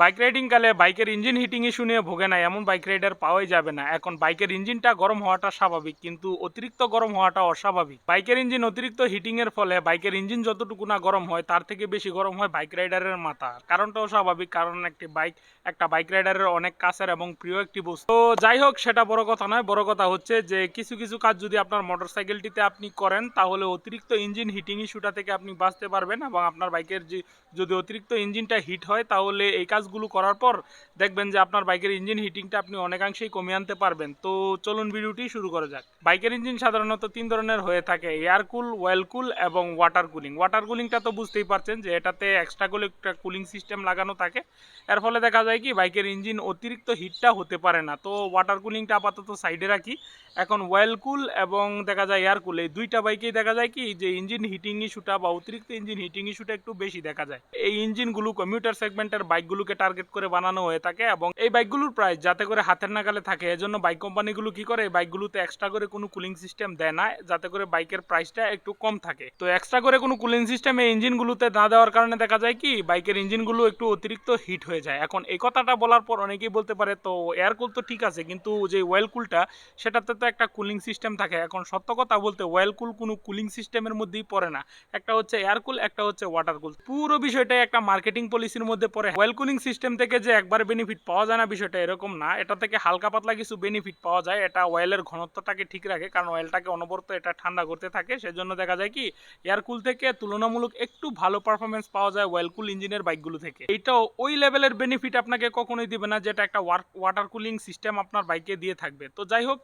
Bike riding কালে বাইকের engine heating issue নিয়ে ভোগে না, এমন বাইক রাইডার পাওয়াই যাবে না। এখন বাইকের ইঞ্জিনটা গরম হওয়াটা স্বাভাবিক, কিন্তু অতিরিক্ত গরম হওয়াটা অস্বাভাবিক। বাইকের ইঞ্জিন অতিরিক্ত হিটিং এর ফলে বাইকের ইঞ্জিন যতটুকু না গরম হয়, তার থেকে বেশি গরম হয় বাইক রাইডারের মাথা কারণটাও স্বাভাবিক, কারণ একটি বাইক, একটা বাইক রাইডারের অনেক কাছের এবং প্রিয় একটি বস্তু। তো যাই হোক, সেটা বড় কথা নয়, বড় কথা হচ্ছে যে কিছু কিছু কাজ যদি আপনার মোটরসাইকেলটিতে আপনি করেন, তাহলে অতিরিক্ত ইঞ্জিন হিটিং ইস্যুটা থেকে আপনি বাঁচতে পারবেন এবং আপনার বাইকের যদি অতিরিক্ত ইঞ্জিনটা হিট হয়, তাহলে এই কাজগুলো করার পর দেখবেন যে আপনার বাইকের ইঞ্জিন হিটিংটা আপনি অনেকাংশেই কমিয়ে আনতে পারবেন। তো চলুন ভিডিওটি শুরু করা যাক। বাইকের ইঞ্জিন সাধারণত তিন ধরনের হয়ে থাকে, এয়ার কুল, ওয়েল কুল এবং ওয়াটার কুলিং। ওয়াটার কুলিংটা তো বুঝতেই পারছেন যে এটাতে এক্সট্রা করে একটা কুলিং সিস্টেম লাগানো থাকে। এর ফলে দেখা যায় কি, বাইকের ইঞ্জিন অতিরিক্ত হিটটা হতে পারে না। তো ওয়াটার কুলিংটা আপাতত সাইডে রাখি। এখন ওয়েল কুল এবং দেখা যায় এয়ার কুল, এই দুইটা বাইকেই দেখা যায় কি, যে ইঞ্জিন হিটিং ইস্যুটা বা অতিরিক্ত ইঞ্জিন হিটিং ইস্যুটা একটু বেশি দেখা যায়। এই ইঞ্জিনগুলো কমিউটার সেগমেন্টের বাইকগুলোকে টার্গেট করে বানানো হয়ে থাকে এবং এই বাইকগুলোর প্রাইস যাতে করে হাতের নাগালে থাকে। এজন্য বাইক কোম্পানিগুলো কি করে? এই বাইকগুলোতে এক্সট্রা করে কোনো কুলিং সিস্টেম দেয় না, যাতে করে বাইকের প্রাইসটা একটু কম থাকে। তো এক্সট্রা করে কোনো কুলিং সিস্টেম এই ইঞ্জিনগুলোতে না দেওয়ার কারণে দেখা যায় কি বাইকের ইঞ্জিনগুলো একটু অতিরিক্ত হিট হয়ে যায়। এখন এই কথাটা বলার পর অনেকেই বলতে পারে, তো এয়ার কুল তো ঠিক আছে, কিন্তু যে ওয়েল কুলটা সেটাতে তো একটা কুলিং সিস্টেম থাকে। এখন সত্য কথা বলতে ওয়েল কুল কোনো কুলিং সিস্টেমের মধ্যেই পড়ে না। একটা হচ্ছে এয়ার কুল একটা হচ্ছে ওয়াটার কুল পুরো বিষয়টাই একটা মার্কেটিং পলিসির মধ্যে পড়ে। ওয়েল কুলিং সিস্টেম থেকে যে একবার বেনিফিট পাওয়া যায় না বিষয়টা এরকম না। এটা থেকে হালকা পাতলা কিছু বেনিফিট পাওয়া যায়। এটা অয়েলের ঘনত্বটাকে ঠিক রাখে, কারণ অয়েলটাকে অনবরত এটা ঠান্ডা করতে থাকে। সেজন্য দেখা যায় কি এয়ার কুল থেকে তুলনামূলক একটু ভালো পারফরমেন্স পাওয়া যায় ওয়েল কুল ইঞ্জিনের বাইকগুলো থেকে। এইটাও ওই লেভেলের বেনিফিট আপনাকে কখনোই দিবে না, যেটা একটা ওয়াটার কুলিং সিস্টেম আপনার বাইকে দিয়ে থাকবে। তো যাই হোক,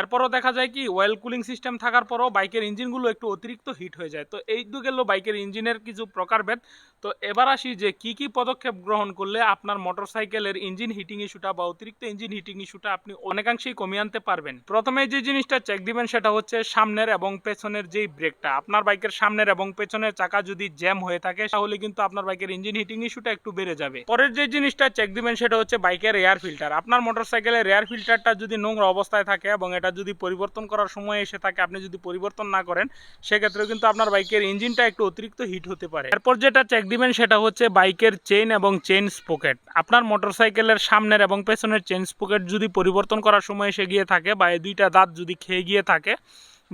এরপরও দেখা যায় কি ওয়েল কুলিং সিস্টেম থাকার পরও বাইকের ইঞ্জিনগুলো একটু অতিরিক্ত হিট হয়ে যায়। তো এই দু গেল বাইকের ইঞ্জিনের কিছু প্রকারভেদ। তো এবার আসি যে কি কি পদক্ষেপ গ্রহণ করলে আপনার মোটরসাইকেলের ইঞ্জিন হিটিং ইস্যুটা বা অতিরিক্ত ইঞ্জিন হিটিং ইস্যুটা আপনি অনেকাংশেই কমিয়ে আনতে পারবেন। প্রথমে যে জিনিসটা চেক দিবেন সেটা হচ্ছে সামনের এবং পেছনের যেই ব্রেকটা আপনার বাইকের সামনের এবং পেছনের চাকা যদি জ্যাম হয়ে থাকে, তাহলে কিন্তু আপনার বাইকের ইঞ্জিন হিটিং ইস্যুটা একটু বেড়ে যাবে। পরের যে জিনিসটা চেক দিবেন সেটা হচ্ছে বাইকের এয়ার ফিল্টার আপনার মোটরসাইকেলের এয়ার ফিল্টারটা যদি নোংরা অবস্থায় থাকে এবং এটা যদি পরিবর্তন করার সময় এসে থাকে, আপনি যদি পরিবর্তন না করেন সেক্ষেত্রে কিন্তু আপনার বাইকের ইঞ্জিনটা একটু অতিরিক্ত হিট হতে পারে। এরপর যেটা চেক দিবেন সেটা হচ্ছে বাইকের চেইন এবং চেইন স্পোকেট আপনার মোটরসাইকেলের সামনের এবং পেছনের চেঞ্জ পকেট যদি পরিবর্তন করার সময় এসে গিয়ে থাকে বা এই দুইটা দাঁত যদি খেয়ে গিয়ে থাকে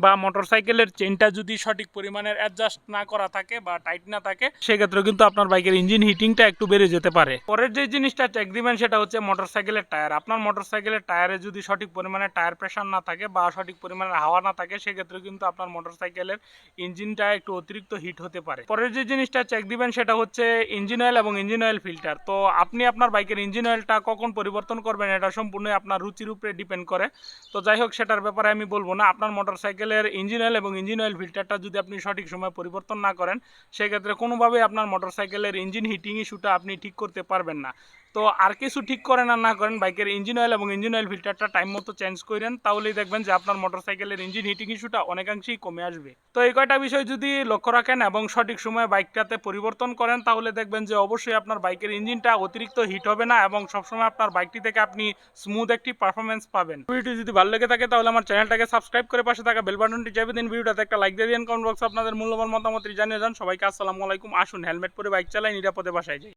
বা মোটরসাইকেলের চেনটা যদি সঠিক পরিমাণের অ্যাডজাস্ট না করা থাকে বা টাইট না থাকে সেক্ষেত্রে কিন্তু আপনার বাইকের ইঞ্জিন হিটিংটা একটু বেড়ে যেতে পারে। পরের যে জিনিসটা চেক দিবেন সেটা হচ্ছে মোটরসাইকেলের টায়ার আপনার মোটরসাইকেলের টায়ারে যদি সঠিক পরিমাণে টায়ার প্রেশার না থাকে বা সঠিক পরিমাণের হাওয়া না থাকে সেক্ষেত্রে কিন্তু আপনার মোটরসাইকেলের ইঞ্জিনটা একটু অতিরিক্ত হিট হতে পারে। পরের যে জিনিসটা চেক দিবেন সেটা হচ্ছে ইঞ্জিন অয়েল এবং ইঞ্জিন অয়েল ফিল্টার তো আপনি আপনার বাইকের ইঞ্জিন অয়েলটা কখন পরিবর্তন করবেন, এটা সম্পূর্ণ আপনার রুচির উপরে ডিপেন্ড করে। তো যাই হোক, সেটার ব্যাপারে আমি বলব না। আপনার মোটরসাইকেলের ইঞ্জিন অয়েল এবং ইঞ্জিন অয়েল ফিল্টারটা যদি আপনি সঠিক সময় পরিবর্তন না করেন, সেক্ষেত্রে কোনোভাবেই আপনার মোটর সাইকেলের ইঞ্জিন হিটিং ইস্যুটা আপনি ঠিক করতে পারবেন না। তো আর কিছু ঠিক করেন আর না করেন, বাইকের ইঞ্জিন অয়েল এবং ইঞ্জিন অয়েল ফিল্টারটা টাইম মতো চেঞ্জ করেন তাহলেই দেখবেন যে আপনার মোটরসাইকেলের ইঞ্জিন হিটিং ইস্যুটা অনেকাংশেই কমে আসবে। তো এই কয়টা বিষয় যদি লক্ষ্য রাখেন এবং সঠিক সময়ে বাইকটাতে পরিবর্তন করেন, তাহলে দেখবেন যে অবশ্যই আপনার বাইকের ইঞ্জিনটা অতিরিক্ত হিট হবে না এবং সবসময় আপনার বাইকটি থেকে আপনি স্মুথ একটি পারফরমেন্স পাবেন। ভিডিওটি যদি ভালো লেগে থাকে, তাহলে আমার চ্যানেলটাকে সাবস্ক্রাইব করে পাশে থাকা বেল বাটনটি চাপে দিন। ভিডিওটাতে একটা লাইক দিয়ে দিন। কমেন্ট বক্সে আপনাদের মূল্যবান মতামত জানিয়ে যান। সবাইকে আসসালামু আলাইকুম। আসুন হেলমেট পরে বাইক চালাই, নিরাপদে বাসায় যাই।